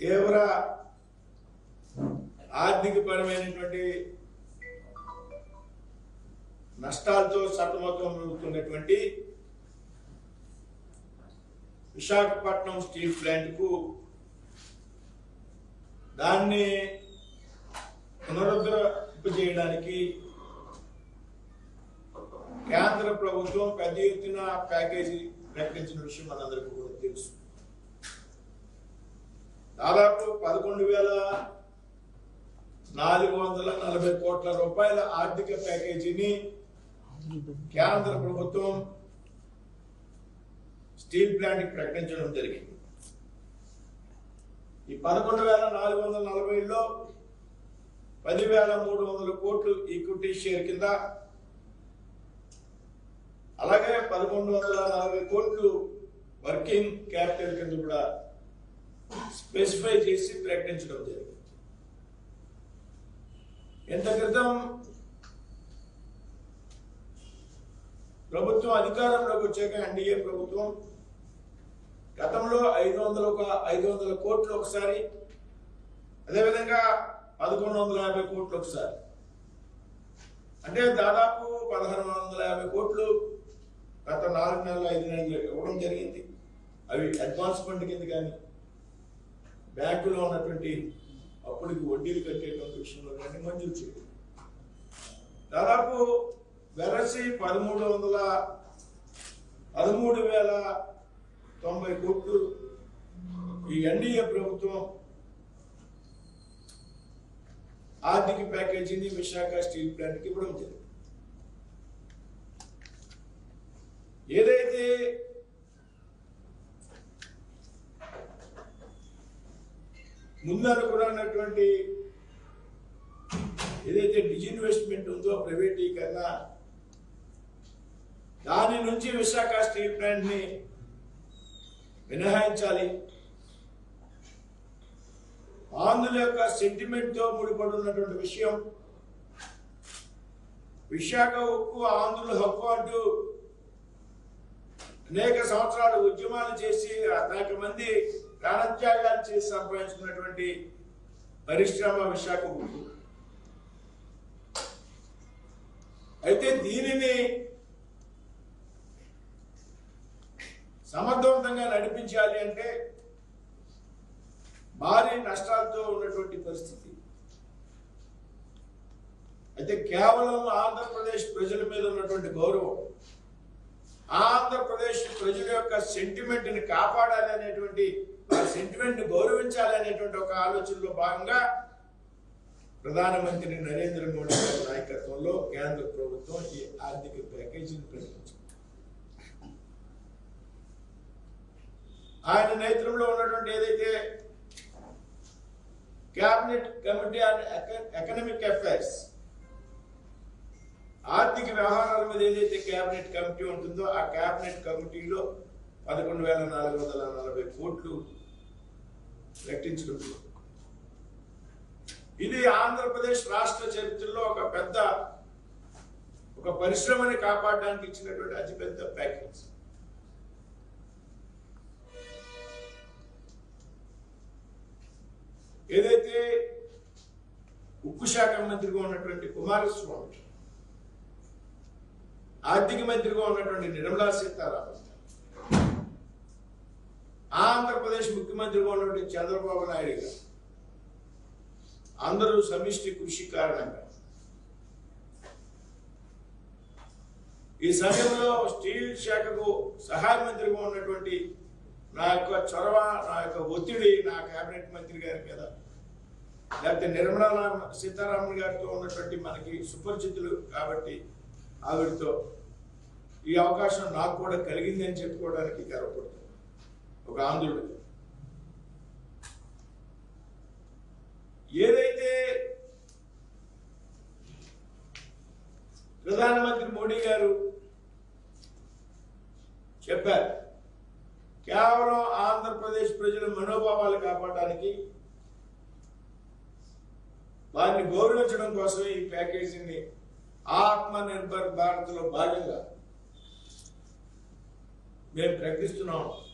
తీవ్ర ఆర్థికపరమైనటువంటి నష్టాలతో సతమతం అవుతున్నటువంటి విశాఖపట్నం స్టీల్ ప్లాంట్కు దాన్ని పునరుద్ధరింపజేయడానికి కేంద్ర ప్రభుత్వం పెద్ద ఎత్తున ప్యాకేజీ ప్రకటించిన విషయం మనందరికీ కూడా తెలుసు. దాదాపు పదకొండు వేల నాలుగు వందల నలభై కోట్ల రూపాయల ఆర్థిక ప్యాకేజీని కేంద్ర ప్రభుత్వం స్టీల్ ప్లాంట్ ప్రకటించడం జరిగింది. ఈ పదకొండు వేల నాలుగు వందల నలభైలో పదివేల మూడు వందల కోట్లు ఈక్విటీ షేర్ కింద అలాగే పదకొండు వందల నలభై కోట్లు వర్కింగ్ క్యాపిటల్ కింద కూడా స్పెసిఫై చేసి ప్రకటించడం జరిగింది. ఎంత క్రితం ప్రభుత్వం అధికారంలోకి వచ్చాక ఎన్డీఏ ప్రభుత్వం గతంలో ఐదు వందల ఒక ఐదు వందల కోట్లు ఒకసారి అదేవిధంగా పదకొండు వందల యాభై కోట్లు ఒకసారి. అంటే దాదాపు పదహారు వందల యాభై కోట్లు గత నాలుగు నెలలు ఐదు నెలలు ఇవ్వడం జరిగింది. అవి అడ్వాన్స్మెంట్ కింద కానీ బ్యాంకులో ఉన్నటువంటి అప్పుడికి వడ్డీలు కట్టేటువంటి విషయంలో కానీ మంజూరు చేయడం దాదాపు వెరసి పదమూడు వందల పదమూడు వేల తొంభై కోట్లు ఈ ఎన్డీఏ ప్రభుత్వం ఆర్థిక ప్యాకేజీని విశాఖ స్టీల్ ప్లాంట్కి ఇవ్వడం జరిగింది ఏదైతే ఉన్నటువంటి ఏదైతే డిజిన్వెస్ట్మెంట్ ఉందో ప్రైవేటీకరణ దాని నుంచి విశాఖ స్టీల్ ప్లాంట్ని మినహాయించాలి. ఆంధ్రుల యొక్క సెంటిమెంట్తో ముడిపడి ఉన్నటువంటి విషయం విశాఖ ఉక్కు ఆంధ్రుల హక్కు అంటూ అనేక సంవత్సరాలు ఉద్యమాలు చేసి అనేక మంది ప్రాణత్యాగాలు చేసి సంపాదించుకున్నటువంటి పరిశ్రమ విశాఖ అయితే దీనిని సమర్థవంతంగా నడిపించాలి అంటే భారీ నష్టాలతో ఉన్నటువంటి పరిస్థితి. అయితే కేవలం ఆంధ్రప్రదేశ్ ప్రజల మీద ఉన్నటువంటి గౌరవం ఆంధ్రప్రదేశ్ ప్రజల యొక్క సెంటిమెంట్ని కాపాడాలి అనేటువంటి ఆ సెంటిమెంట్ని గౌరవించాలి అనేటువంటి ఒక ఆలోచనలో భాగంగా ప్రధానమంత్రి నరేంద్ర మోడీ గారి నాయకత్వంలో కేంద్ర ప్రభుత్వం ఈ ఆర్థిక ప్యాకేజీని ప్రకటించింది. ఆయన నేతృత్వంలో ఉన్నటువంటి ఏదైతే cabinet committee on economic affairs ఆర్థిక వ్యవహారాల మీద ఏదైతే కేబినెట్ కమిటీ ఉంటుందో ఆ కేబినెట్ కమిటీలో పదకొండు వేల నాలుగు వందల నలభై కోట్లు ప్రకటించుకుంటున్నాం ఇది ఆంధ్రప్రదేశ్ రాష్ట్ర చరిత్రలో ఒక పెద్ద ఒక పరిశ్రమని కాపాడడానికి ఇచ్చినటువంటి అతిపెద్ద ప్యాకేజ్. ఏదైతే ఉక్కు శాఖ మంత్రిగా ఉన్నటువంటి కుమారస్వామి ఆర్థిక మంత్రిగా ఉన్నటువంటి నిర్మలా సీతారామన్. ఆంధ్రప్రదేశ్ ముఖ్యమంత్రిగా ఉన్నటువంటి చంద్రబాబు నాయుడు గారు. అందరూ సమిష్టి కృషి కారణంగా. ఈ సమయంలో స్టీల్ శాఖకు సహాయ మంత్రిగా ఉన్నటువంటి నా యొక్క చొరవ నా యొక్క ఒత్తిడి నా కేబినెట్ మంత్రి గారి మీద లేకపోతే నిర్మలా సీతారామన్ గారితో ఉన్నటువంటి మనకి సుపరిచితులు కాబట్టి ఆవిడతో ఈ అవకాశం నాకు కూడా కలిగింది అని చెప్పుకోవడానికి గర్వపడుతుంది. ఒక ఆంధ్రుడు. ఏదైతే ప్రధానమంత్రి మోడీ గారు చెప్పారు కేవలం ఆంధ్రప్రదేశ్ ప్రజల మనోభావాలు కాపాడడానికి వారిని గౌరవించడం కోసమే ఈ ప్యాకేజీని ఆత్మ నిర్భర్ భారత్లో భాగంగా మేము ప్రకటిస్తున్నాం.